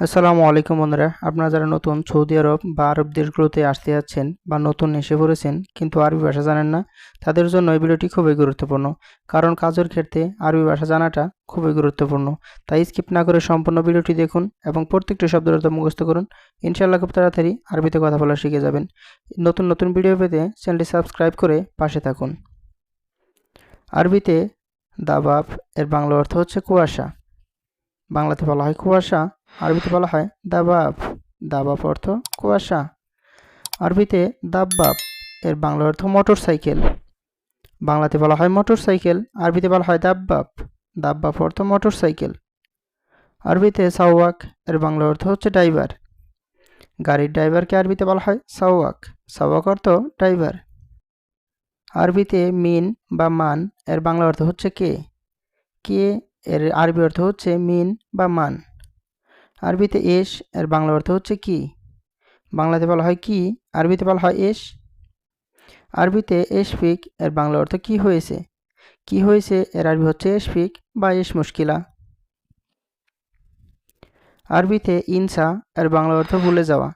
আসসালামু আলাইকুম বন্ধুরা। আপনারা যারা নতুন সৌদি আরব বা আরব দেশগুলোতে আসতে যাচ্ছেন বা নতুন এসে পড়েছেন কিন্তু আরবি ভাষা জানেন না, তাদের জন্য এই ভিডিওটি খুবই গুরুত্বপূর্ণ। কারণ কাজের ক্ষেত্রে আরবি ভাষা জানাটা খুবই গুরুত্বপূর্ণ। তাই স্কিপ না করে সম্পূর্ণ ভিডিওটি দেখুন এবং প্রত্যেকটি শব্দের অর্থ মুখস্থ করুন। ইনশাআল্লাহ খুব তাড়াতাড়ি আরবিতে কথা বলা শিখে যাবেন। নতুন নতুন ভিডিও পেতে চ্যানেলটি সাবস্ক্রাইব করে পাশে থাকুন। আরবিতে দাবাব, এর বাংলা অর্থ হচ্ছে কুয়াশা। বাংলাতে বলা হয় কুয়াশা। আরবিতে বলা হয় দাবাব। দাবাব অর্থ কুয়াশা। আরবিতে দাব্বাব, এর বাংলা অর্থ মোটর সাইকেল বাংলাতে বলা হয় মোটর সাইকেল আরবিতে বলা হয় দাব্বাব। দাব্বাব অর্থ মোটর সাইকেল আরবিতে সাওয়াক, এর বাংলা অর্থ হচ্ছে ড্রাইভার। গাড়ির ড্রাইভারকে আরবিতে বলা হয় সাওয়াক। সাওয়াক অর্থ ড্রাইভার। আরবিতে মিন বা মান, এর বাংলা অর্থ হচ্ছে কে। কে, এর আরবি অর্থ হচ্ছে মিন বা মান। আরবিতে এস, এর বাংলা অর্থ হচ্ছে কি? বাংলাতে বলা হয় কি? আরবিতে বলা হয় এস। আরবিতে এশফিক এর বাংলা অর্থ কি হয়েছে? কি হয়েছে? এর আরবি হচ্ছে এশফিক বা এস মুশকিলা। আরবিতে ইনসা, এর বাংলা অর্থ ভুলে যাওয়া।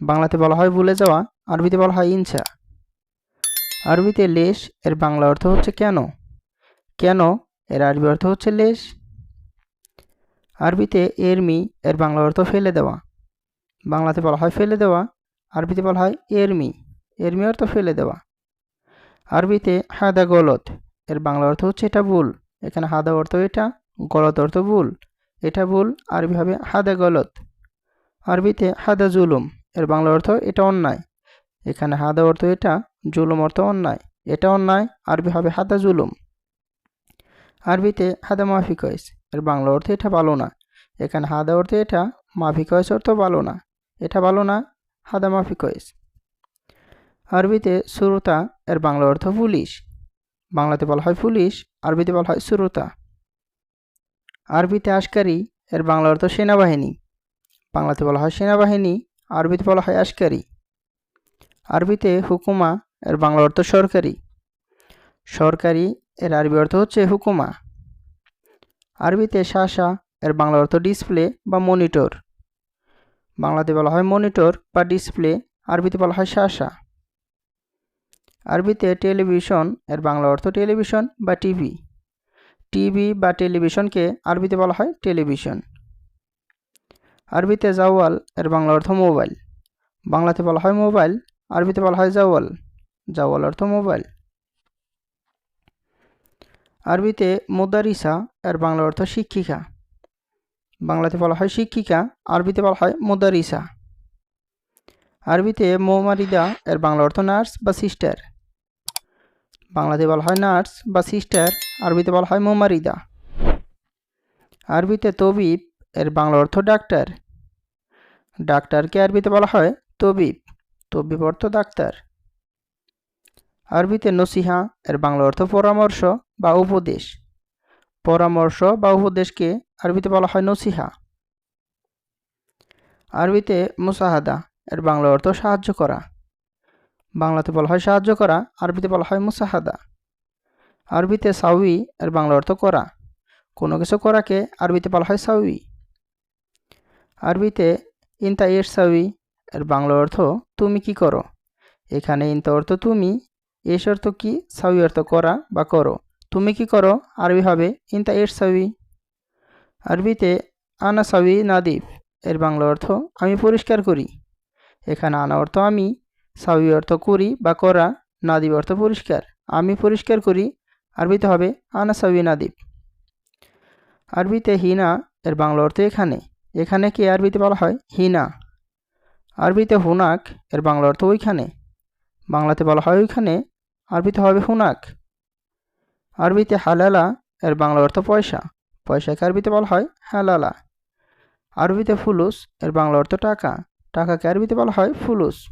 বাংলাতে বলা হয় ভুলে যাওয়া, আরবিতে বলা হয় ইনসা। আরবিতে লেশ, এর বাংলা অর্থ হচ্ছে কেন? কেন? এর আরবি অর্থ হচ্ছে লেশ। আরবিতে এরমি এর বাংলা অর্থ ফেলে দেওয়া। বাংলাতে বলা হয় ফেলে দেওয়া, আরবিতে বলা হয় এরমি এরমি অর্থ ফেলে দেওয়া। আরবিতে হাদা গলত, এর বাংলা অর্থ হচ্ছে এটা ভুল। এখানে হাদা অর্থ এটা, গলত অর্থ ভুল। এটা ভুল, আরবি হবে হাদা গলত। আরবিতে হাদা জুলুম, এর বাংলা অর্থ এটা অন্যায়। এখানে হাদা অর্থ এটা, জুলুম অর্থ অন্যায়। এটা অন্যায়, আরবি হবে হাদা জুলুম। আরবিতে হাদা মাফিকয়েস এর বাংলা অর্থ এটা ভালো না। এখানে হাদা অর্থে এটা মাফিকয়েস অর্থ ভালো না। এটা ভালো না, হাদা মাফিকয়েস। আরবিতে সুরতা, এর বাংলা অর্থ পুলিশ। বাংলাতে বলা হয় পুলিশ, আরবিতে বলা হয় সুরতা। আরবিতে আশকারি, এর বাংলা অর্থ সেনাবাহিনী। বাংলাতে বলা হয় সেনাবাহিনী, আরবিতে বলা হয় আশকারি। আরবিতে হুকুমা, এর বাংলা অর্থ সরকারি। সরকারি, এর আরবি অর্থ হচ্ছে হুকুমা। আরবিতে শাসা, এর বাংলা অর্থ ডিসপ্লে বা মনিটর বাংলাতে বলা হয় মনিটর বা ডিসপ্লে আরবিতে বলা হয় শাসা। আরবিতে টেলিভিশন এর বাংলা অর্থ টেলিভিশন বা টিভি টিভি বা টেলিভিশনকে আরবিতে বলা হয় টেলিভিশন আরবিতে জাওয়াল, এর বাংলা অর্থ মোবাইল বাংলাতে বলা হয় মোবাইল আরবিতে বলা হয় জাওয়াল। জাওয়াল অর্থ মোবাইল আরবিতে মোদারিসা, এর বাংলা অর্থ শিক্ষিকা। বাংলাতে বলা হয় শিক্ষিকা, আরবিতে বলা হয় মোদারিসা। আরবিতে মোমারিদা, এর বাংলা অর্থ নার্স বা সিস্টার। বাংলাতে বলা হয় নার্স বা সিস্টার, আরবিতে বলা হয় মোমারিদা। আরবিতে তবিব, এর বাংলা অর্থ ডাক্তার। ডাক্তারকে আরবিতে বলা হয় তবিব তবিব অর্থ ডাক্তার। আরবিতে নসিহা, এর বাংলা অর্থ পরামর্শ। বা উপদেশ। পরামর্শ বা উপদেশকে আরবিতে বলা হয় নসিহা। আরবিতে মুসাহাদা, এর বাংলা অর্থ সাহায্য করা। বাংলাতে বলা হয় সাহায্য করা, আরবিতে বলা হয় মুসাহাদা। আরবিতে সাউই এর বাংলা অর্থ করা। কোনো কিছু করাকে আরবিতে বলা হয় সাউই আরবিতে ইনতা এর সাউই এর বাংলা অর্থ তুমি কি করো? এখানে ইনতা অর্থ তুমি এস অর্থ কি সাউই অর্থ করা বা করো। তুমি কি করো? আরবি হবে, ইনতা এর সাউই আরবিতে, আনা সাউই নাদিব এর বাংলা অর্থ, আমি পরিষ্কার করি। এখানে আনা অর্থ, আমি। সাউই অর্থ, করি বা করা। নাদিব অর্থ, পরিষ্কার। আমি পরিষ্কার করি। আরবিতে হবে, আনা সাউই নাদিব আরবিতে, হিনা এর বাংলা অর্থ, এখানে। এখানে কি আরবিতে বলা হয়? হিনা। আরবিতে, হুনাক এর বাংলা অর্থ, ওইখানে। বাংলাতে বলা হয়, ওইখানে। আরবিতে হবে, হুনাক। আরবিতে হালালা, এর বাংলা অর্থ পয়সা। পয়সাকে আরবিতে বলা হয়? হালালা। আরবিতে ফুলুস, এর বাংলা অর্থ টাকা। টাকাকে আরবিতে বলা হয়? ফুলুস।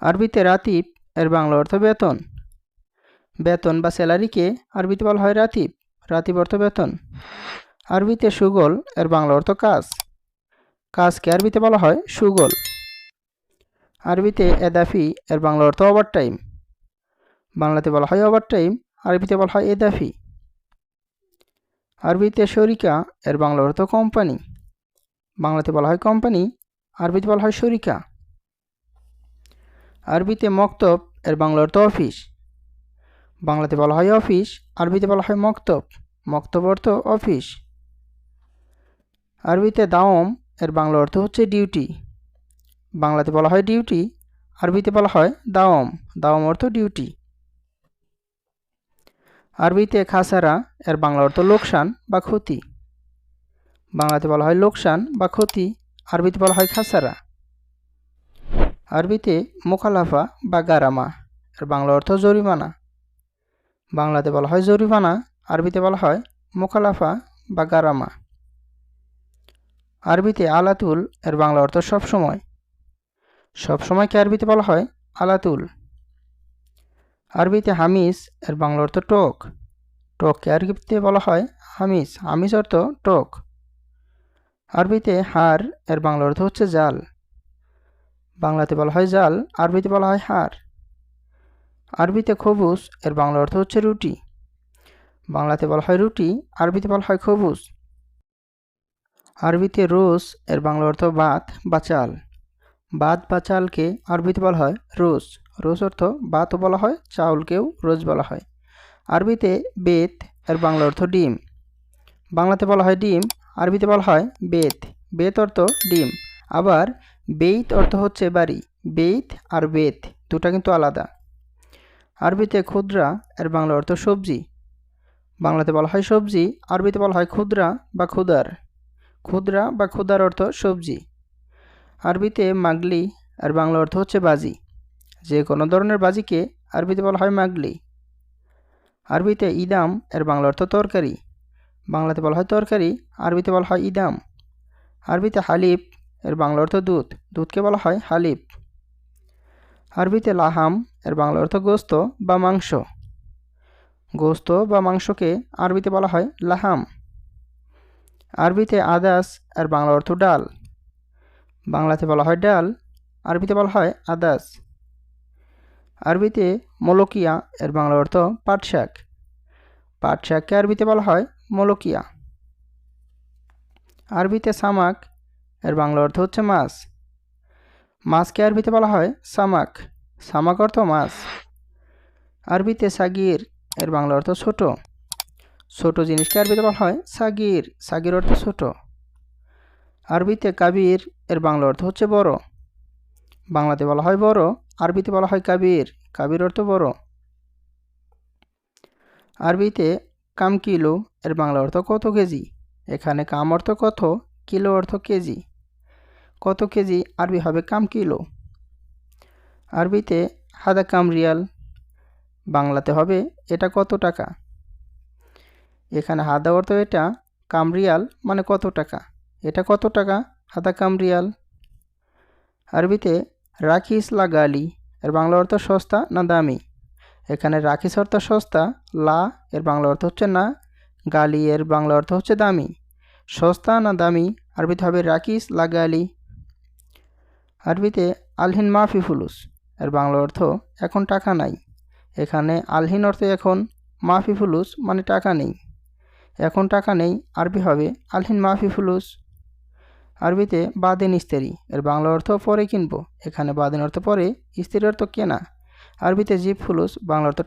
আরবিতে রাতিব, এর বাংলা অর্থ বেতন। বেতন বা স্যালারিকে আরবিতে বলা হয়? রাতিব। রাতিব অর্থ বেতন। আরবিতে সুগল, এর বাংলা অর্থ কাজ। কাজকে আরবিতে বলা হয়? সুগল। আরবিতে এদাফি, এর বাংলা অর্থ ওভার টাইম বাংলাতে বলা হয় ওভার টাইম আরবিতে বলা হয় এদাফি। আরবিতে শরিকা, এর বাংলা অর্থ কোম্পানি। বাংলাতে বলা হয় কোম্পানি, আরবিতে বলা হয় শরিকা। আরবিতে মক্তব, এর বাংলা অর্থ অফিস। বাংলাতে বলা হয় অফিস, আরবিতে বলা হয় মক্তব। মক্তব অর্থ অফিস। আরবিতে দাওম, এর বাংলা অর্থ হচ্ছে ডিউটি। বাংলাতে বলা হয় ডিউটি, আরবিতে বলা হয় দাওম। দাওম অর্থ ডিউটি। আরবিতে খাসারা, এর বাংলা অর্থ লোকসান বা ক্ষতি। বাংলাতে বলা হয় লোকসান বা ক্ষতি, আরবিতে বলা হয় খাসারা। আরবিতে মোখালাফা বা গারামা, এর বাংলা অর্থ জরিমানা। বাংলাতে বলা হয় জরিমানা, আরবিতে বলা হয় মোখালাফা বা গারামা। আরবিতে আলাতুল, এর বাংলা অর্থ সবসময়। সবসময়কে আরবিতে বলা হয় আলাতুল। আরবিতে হামিস এর বাংলা অর্থ টক। টককে আরবিতে বলা হয় হামিস। হামিস অর্থ টক। আরবিতে হার এর বাংলা অর্থ হচ্ছে জাল। বাংলাতে বলা হয় জাল, আরবিতে বলা হয় হার। আরবিতে খবুস এর বাংলা অর্থ হচ্ছে রুটি। বাংলাতে বলা হয় রুটি, আরবিতে বলা হয় খবুস। আরবিতে রোস এর বাংলা অর্থ বাত বা চাল। ভাত বা চালকে আরবিতে বলা হয় রোজ রোজ অর্থ বাতও বলা হয়, চাউলকেও রোজ বলা হয়। আরবিতে বেত, এর বাংলা অর্থ ডিম। বাংলাতে বলা হয় ডিম, আরবিতে বলা হয় বেত। বেত অর্থ ডিম। আবার বেইত অর্থ হচ্ছে বাড়ি। বেইত আর বেত, দুটা কিন্তু আলাদা। আরবিতে ক্ষুদ্রা এর বাংলা অর্থ সবজি। বাংলাতে বলা হয় সবজি, আরবিতে বলা হয় ক্ষুদ্রা বা ক্ষুদার ক্ষুদ্রা বা ক্ষুদার অর্থ সবজি। আরবিতে মাগলি আর বাংলা অর্থ হচ্ছে বাজি। যে কোনো ধরনের বাজিকে আরবিতে বলা হয় মাগলি। আরবিতে ইদাম, এর বাংলা অর্থ তরকারি। বাংলাতে বলা হয় তরকারি, আরবিতে বলা হয় ইদাম। আরবিতে হালিব এর বাংলা অর্থ দুধ। দুধকে বলা হয় হালিব আরবিতে লাহাম, এর বাংলা অর্থ গোস্ত বা মাংস। গোস্ত বা মাংসকে আরবিতে বলা হয় লাহাম। আরবিতে আদাস, এর বাংলা অর্থ ডাল। বাংলাতে বলা হয় ডাল, আরবিতে বলা হয় আদাস। আরবিতে মলকিয়া, এর বাংলা অর্থ পাট শাক পাট শাককে আরবিতে বলা হয় মলকিয়া। আরবিতে সামাক, এর বাংলা অর্থ হচ্ছে মাছ। মাছকে আরবিতে বলা হয় সামাক। সামাক অর্থ মাছ। আরবিতে সাগির, এর বাংলা অর্থ ছোট। ছোট জিনিসকে আরবিতে বলা হয় সাগির। সাগির অর্থ ছোট। আরবিতে কাবির, এর বাংলা অর্থ হচ্ছে বড়। বাংলাতে বলা হয় বড়। আরবিতে বলা হয় কাবির। কাবির অর্থ বড়। আরবিতে কাম কিলো, এর বাংলা অর্থ কত কেজি? এখানে কাম অর্থ কত, কিলো অর্থ কেজি? কত কেজি? আরবি হবে কাম কিলো। আরবিতে হাদা কাম রিয়াল, বাংলাতে হবে এটা কত টাকা? এখানে হাদা অর্থ এটা, কাম রিয়াল মানে কত টাকা? এটা কত টাকা? হাদা কাম রিয়াল। আরবিতে রাখিস লাগালি এর বাংলা অর্থ সস্তা না দামি? এখানে রাখিস অর্থ সস্তা, লা এর বাংলা অর্থ হচ্ছে না, গালি এর বাংলা অর্থ হচ্ছে দামি। সস্তা না দামি, আরবিতে হবে রাকিস লাগালি আরবিতে আলহিন মাফি ফুলুস, এর বাংলা অর্থ এখন টাকা নাই। এখানে আলহিন অর্থ এখন মাফি ফুলুস মানে টাকা নেই। এখন টাকা নেই, আরবি হবে আলহিন মাফি ফুলুস। আরবিতে বাদিন ইস্তেরি, এর বাংলা অর্থ পরে কিনবো। এখানে বাদিন অর্থ পরে ইস্তেরি অর্থ কেনা। আরবিতে জিপ, ফুলুস, বাংলা অর্থ